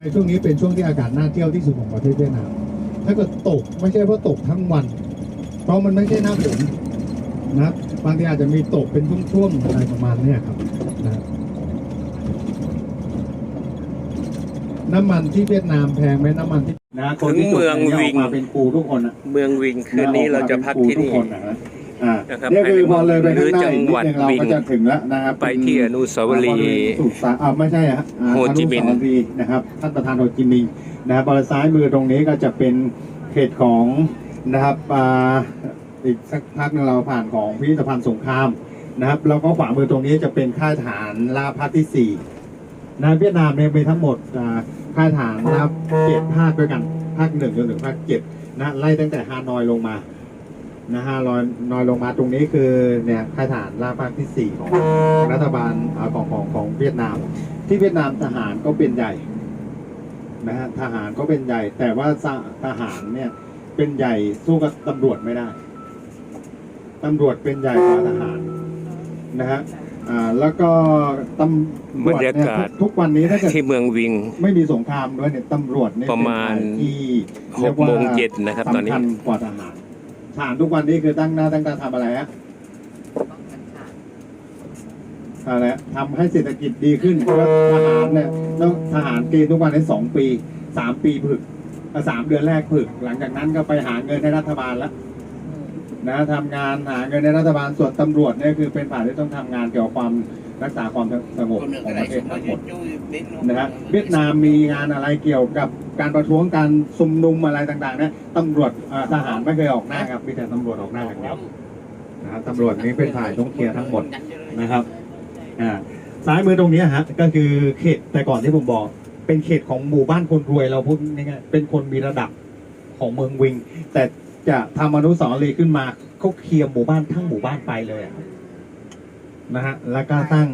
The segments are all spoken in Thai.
ในช่วงนี้เป็นช่วงที่อากาศน่าเที่ยวที่สุดของประเทศเวียดนามถ้าเกิดตกไม่ใช่ว่าตกทั้งวัน เพราะมันไม่ใช่หน้าฝนนะครับบางทีอาจจะมีตกเป็นช่วงๆอะไรประมาณเนี้ยครับนะครับน้ำมันที่เวียดนามแพงไหมน้ำมันที่นะคนที่จบถึงเมืองนี่ยวิงกมาเป็นครูทุกคนนะเมืองวิงคืนนี้เราจะพักที่นี่ ออกมาเป็ครูทุกคนนะฮะอ่านะครับเนี่ยคือพอเลยไปข้างหน้าหรือจัอีงกหวัดนิดนึงเราวิงก็จะถึงแล้วนะครับไปที่อนุสาวรีย์สุสานอ่าไม่ใช่ฮะอ่าโฮจิมินห์อนุสาวรีย์นะครับท่านประธานโฮจิมินห์นะครับบริซ้ายมือตรงนี้ก็จะเป็นเขตของนะครับอ่าอีกสักพักหนึงเราผ่านของพิพิธภัณฑ์สงครามนะครับแล้วก็ขวามือตรงนี้จะเป็นค่ายทหารลาบภาคที่สี่นะเวียดนามเนี่ยมีทั้งหมดอ่าค่ายฐานนะครับเจ็ดภาคด้วยกันภาคหนึ่งจนถึงภาคเจ็ดนะไล่ตั้งแต่ฮานอยลงมา นะฮานอยนอยลงมาตรงนี้คือเนี่ยค่ายฐานล่าภาคที่สี่ของรัฐบาลอ่าของของของเวียดนาม ที่เวียดนามทหารก็เป็นใหญ่นะฮะทหารก็เป็นใหญ่ แต่ว่าสะทหารเนี่ยเป็นใหญ่สู้กับตำรวจไม่ได้ตำรวจเป็นใหญ่กว่าทหารนะฮะอ่าแล้วก็ตำรวจบรรเนี่ยยากาศทุกวันนี้ถ้าเกิดที่เมืองวิง ไม่มีสงครามด้วยเนี่ยตำรวจเนี่ยประมาณเป็นฝ่ยที่หกโมงเย็นนะครับตอนนี้สำคัญกว่าทหาร ทหารทุกวันนี้คือตั้งหน้าตั้งตาทำอะไรฮะอะไรฮะทำให้เศรษฐกิจดีขึ้นเพราะว่าทหารเนี่ยต้องทหารเกณฑ์ทุกวันนี้สองปีสามปีผึกอะสามเดือนแรกผึก หลังจากนั้นก็ไปหาเงินให้รัฐบาลแล้ว นะทำงานหาเงินในรัฐบาลส่วนตำรวจเนี่ยคือเป็นฝ่ายที่ต้องทำงานเกี่ยวกับความ รักษาความสงบของประเทศทั้งหมดนะฮะเวียดนามมีงานอะไรเกี่ยวกับการประท้วงการชุมนุมอะไรต่างๆเนี่ยตำรวจเอ่อทหารไม่เคยออกหน้าครับมีแต่ตำรวจออกหน้าอย่างเดียวนะครับตำรวจนี้เป็นฝ่ายต้องเคลียร์ทั้งหมดนะครับอ่าซ้ายมือตรงนี้ฮะก็คือเขตแต่ก่อนที่ผมบอก เป็นเขตของหมู่บ้านคนรวยเราพูดง่ายๆเป็นคนมีระดับของเมืองวิง แต่จะทำอนุสาวรีย์ขึ้นมาเขาเคลียร์หมู่บ้านทั้งหมู่บ้านไปเลยอะ นะฮะแล้วก็ตั้ง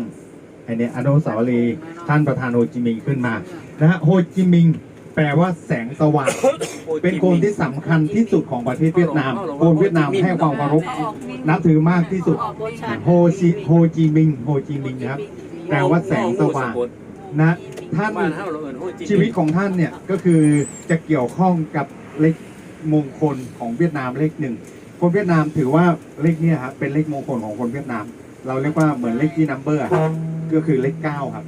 ไอเนี่ยอนุสาวรีย์ท่านประธานโฮจิมินห์ขึ้นมานะฮะโฮจิมินห์แปลว่าแสงสว่าง เป็นคนที่สำคัญที่สุดของประเทศเวียดนามคนเวียดนามให้ความเคารพนับถือมากที่สุดโฮจิโฮจิมินห์โฮจิมินห์นะครับแปลว่าแสงสว่างนะท่านชีวิตของท่านเนี่ยก็คือจะเกี่ยวข้องกับเลขมงคลของเวียดนามเลขหนึ่งคนเวียดนามถือว่าเลขเนี่ยครับเป็นเลขมงคลของคนเวียดนาม เราเรียกว่าเหมือนเลขที่นัมเบอร์ครับก็คือเลขเก้าครับ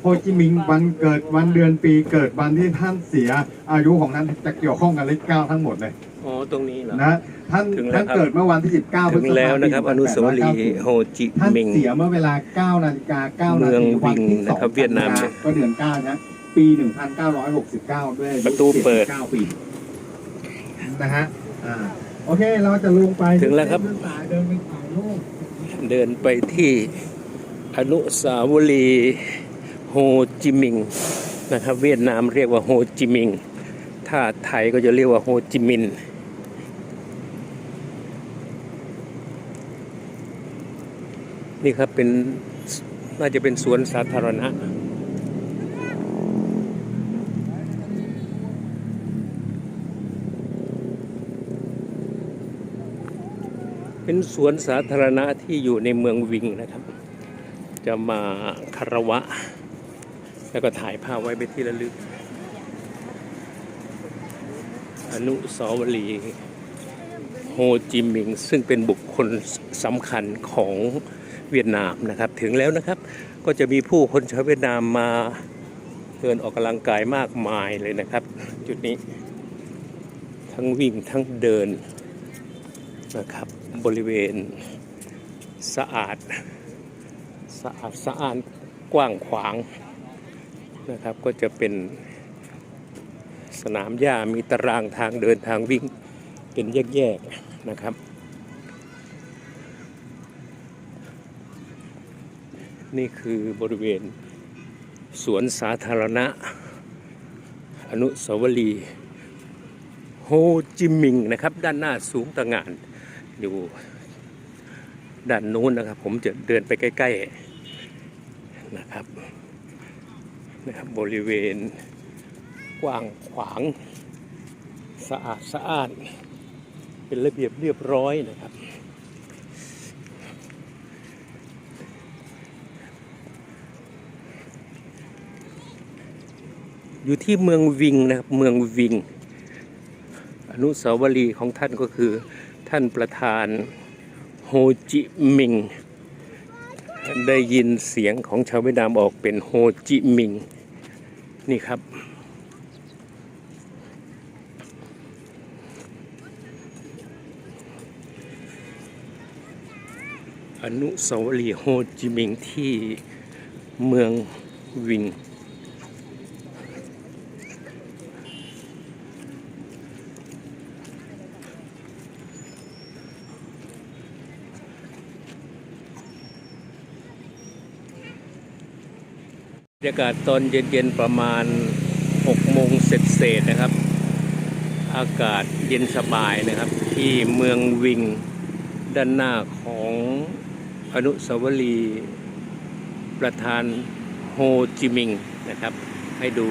โฮจิมินห์วันเกิดวันเดือนปีเกิดวันที่ท่านเสียอายุของท่านจะเกี่ยวข้องกับเลขเก้าทั้งหมดเลยอ๋อตรงนี้เหรอ นะท่านถึงแล้วท่านครับ เกิดเมื่อวันที่ 19พฤถึษงภาแล้วคมนะครับ อนุสาวรีย์1890โฮจิท่านมินห์ เสียเมื่อเวลา9นาฬิกา9นาเมืองทีวันที่วิงนะครับ2เวียดนามกันก็เดือน9นะปี 1969 ด้วยอายุประตูเปิด79ปีนะฮะอ่าโอเคเราจะลงไปถึงแล้วครับ เดินสายเดินไปถ่ายรูป เดินไปที่อนุสาวรีย์โฮจิมินห์นะครับเวียดนามเรียกว่าโฮจิมินห์ถ้าไทยก็จะเรียกว่าโฮจิมินห์นี่ครับเป็นน่าจะเป็นสวนสาธารณะ เป็นสวนสาธารณะที่อยู่ในเมืองวิงนะครับ จะมาคารวะ แล้วก็ถ่ายภาพไว้เป็นที่ระลึก อนุสาวรีย์โฮจิมินห์ซึ่งเป็นบุคคลสำคัญของเวียดนามนะครับ ถึงแล้วนะครับก็จะมีผู้คนชาวเวียดนามมาเดินออกกำลังกายมากมายเลยนะครับ จุดนี้ ทั้งวิ่งทั้งเดินนะครับ บริเวณสะอาดสะอาดสะอาดกว้างขวางนะครับก็จะเป็นสนามหญ้ามีตารางทางเดินทางวิ่งเป็นแยกๆนะครับ นี่คือบริเวณสวนสาธารณะ อนุสาวรีย์โฮจิมินห์นะครับ ด้านหน้าสูงตะหงาน อยู่ด้านนู้นนะครับ ผมจะเดินไปใกล้ ๆนะครับนะครับบริเวณกว้างขวางสะอาดสะอาด เป็นระเบียบเรียบร้อยนะครับ อยู่ที่เมืองวิงนะครับเมืองวิง อนุสาวรีย์ของท่านก็คือ ท่านประธานโฮจิมิงห์ได้ยินเสียงของชาวเวียดนามออกเป็นโฮจิมิงห์นี่ครับ อนุสาวรีย์โฮจิมิงห์ที่เมืองวิง รรยากาศตอนเย็นๆประมาณ6โมงเศษๆนะครับ อากาศเย็นสบายนะครับ ที่เมืองวิงด้านหน้าของอนุสาวรีย์ประธานโฮจิมิงห์นะครับ ให้ดู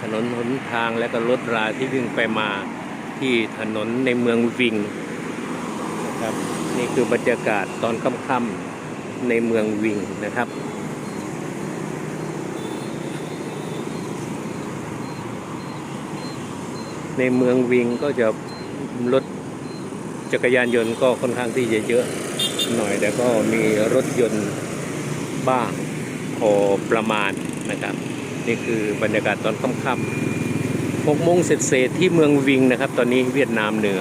ถนนหนทางและก็รถราที่วิ่งไปมาที่ถนนในเมืองวิงนะครับนี่คือบรรยากาศตอนค่ำๆในเมืองวิงนะครับ ในเมืองวิงก็จะรถจักรยานยนต์ก็ค่อนข้างที่จะเยอะหน่อยแต่ก็มีรถยนต์บ้างพอประมาณนะครับ นี่คือบรรยากาศตอนค่ำๆ6โมงเศษๆที่เมืองวิงนะครับ ตอนนี้เวียดนามเหนือ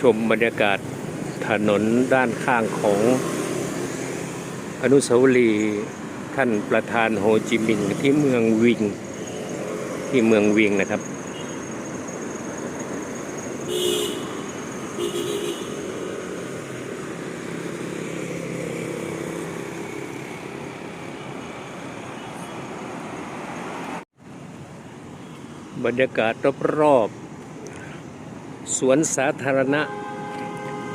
ชมบรรยากาศถนนด้านข้างของอนุสาวรีย์ท่านประธานโฮจิมินห์ที่เมืองวิง ที่เมืองวิงนะครับ บรรยากาศรอบ สวนสาธารณะ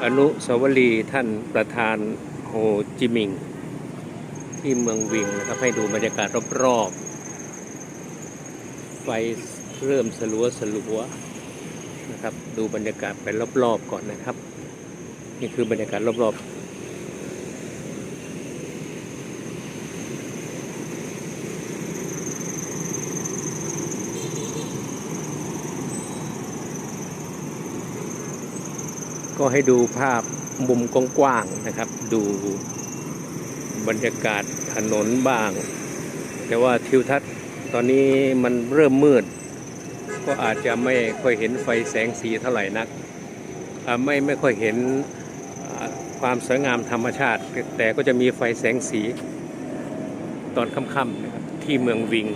อนุสาวรีย์ท่านประธานโฮจิมิงห์ที่เมืองวิงนะครับให้ดูบรรยากาศรอบๆ ไฟเริ่มสลัวสลัวนะครับ ดูบรรยากาศไปรอบๆก่อนนะครับ นี่คือบรรยากาศรอบๆ ก็ให้ดูภาพมุมกว้างๆนะครับ ดูบรรยากาศถนนบ้าง แต่ว่าทิวทัศน์ตอนนี้มันเริ่มมืด ก็อาจจะไม่ค่อยเห็นไฟแสงสีเท่าไหร่นักไม่ไม่ค่อยเห็นความสวยงามธรรมชาติ แต่ก็จะมีไฟแสงสีตอนค่ำๆนะครับที่เมืองวิง